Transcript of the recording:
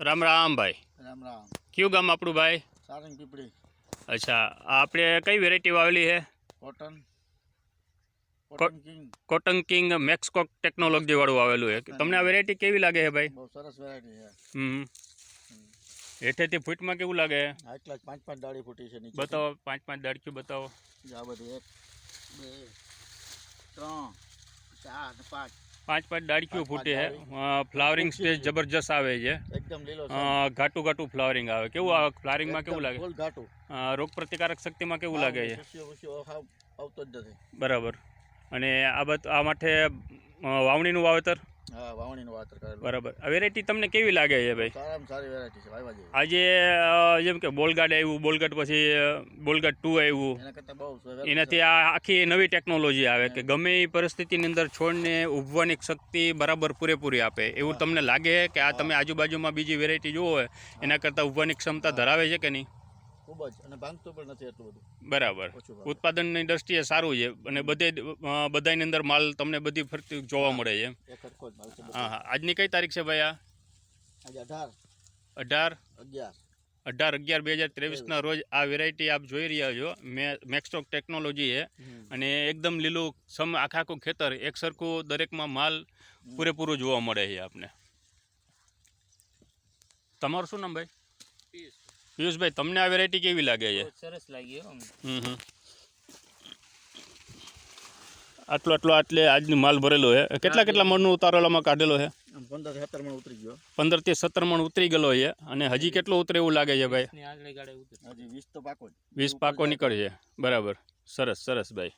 રામ રામ ભાઈ રામ રામ કયું ગામ આપણું ભાઈ? સારંગ પીપળી અચ્છા આપણે કઈ વેરાયટી વાવેલી છે કોટન કો- કોટન કિંગ કોટન કિંગ મેક્સકોક ટેકનોલોજી વાળું આવેલું છે. તમને આ વેરાયટી કેવી લાગે છે ભાઈ? બહુ સરસ વેરાયટી છે. હમ. હેઠેથી ફૂટમાં કેવું લાગે? છે આટલા જ પાંચ પાંચ ડાળી ફૂટી છે નીચે બતાવો પાંચ પાંચ દાડક્યું બતાવો. આ બધી એક બે ત્રણ ચાર ને પાંચ. પાંચ પાંચ પાંચ ફૂટે છે ફ્લાવરિંગ સ્ટેજ જબરજસ્ત આવે છે. એકદમ ઘાટું ઘાટું ફ્લાવરિંગ આવે. કેવું ફ્લાવરિંગમાં કેવું લાગે? ઘાટું. રોગ પ્રતિકારક શક્તિમાં કેવું લાગે છે? બરાબર. અને આ બધ આ માટે વાવણીનું વાવેતર? હા વાવણીનું વાતર કરેલું. બરાબર. વેરાયટી તમને કેવી લાગે છે ભાઈ? સારામાં સારી વેરાયટી છે વાયવા જેવી. આજે જેમ કે બોલગાડ આવ્યું બોલગાડ પછી બોલગાડ ટુ આવ્યું. એના કરતાં બહુ એનાથી આ આખી નવી ટેકનોલોજી આવે કે ગમે એ પરિસ્થિતિની અંદર છોડને ઉભવાની શક્તિ બરાબર પૂરેપૂરી આપે. એવું તમને લાગે કે આ તમે આજુબાજુમાં બીજી વેરાયટી જુઓ એના કરતાં ઉભવાની ક્ષમતા ધરાવે છે કે નહીં? ખૂબ જ અને ભાંગતું પણ નથી એટલું બધું. બરાબર. ઉત્પાદનની દ્રષ્ટિએ સારું છે અને બધે બધાની અંદર માલ તમને બધી ફરતી જોવા મળે છે. હા હા. આજની કઈ તારીખ છે ભાઈ આ? આજે અઢાર. અઢાર? અગિયાર. અઢાર અગિયાર બે હજાર ત્રેવીસના રોજ આ વેરાયટી આપ જોઈ રહ્યા છો. મે મેક્સટોક ટેકનોલોજી છે. અને એકદમ લીલું સમ આખા આખું ખેતર એક સરખું દરેકમાં માલ પૂરેપૂરું જોવા મળે છે આપને. તમારું શું નામ ભાઈ? પિયુષભાઈ તમને આ વેરાયટી કેવી લાગે છે? સરસ લાગી હમ. આટલો આટલો આટલે આજનો માલ ભરેલો છે. કેટલા કેટલા મણનું ઉતારેલામાં કાઢેલો છે? પંદર સત્તર મણ ઉતરી ગયો. પંદરથી સત્તર મણ ઉતરી ગયેલો છે. અને હજી કેટલો ઉતરે એવું લાગે છે ભાઈ? વીસ તો પાકો વીસ પાકો નીકળશે બરાબર. સરસ સરસ ભાઈ.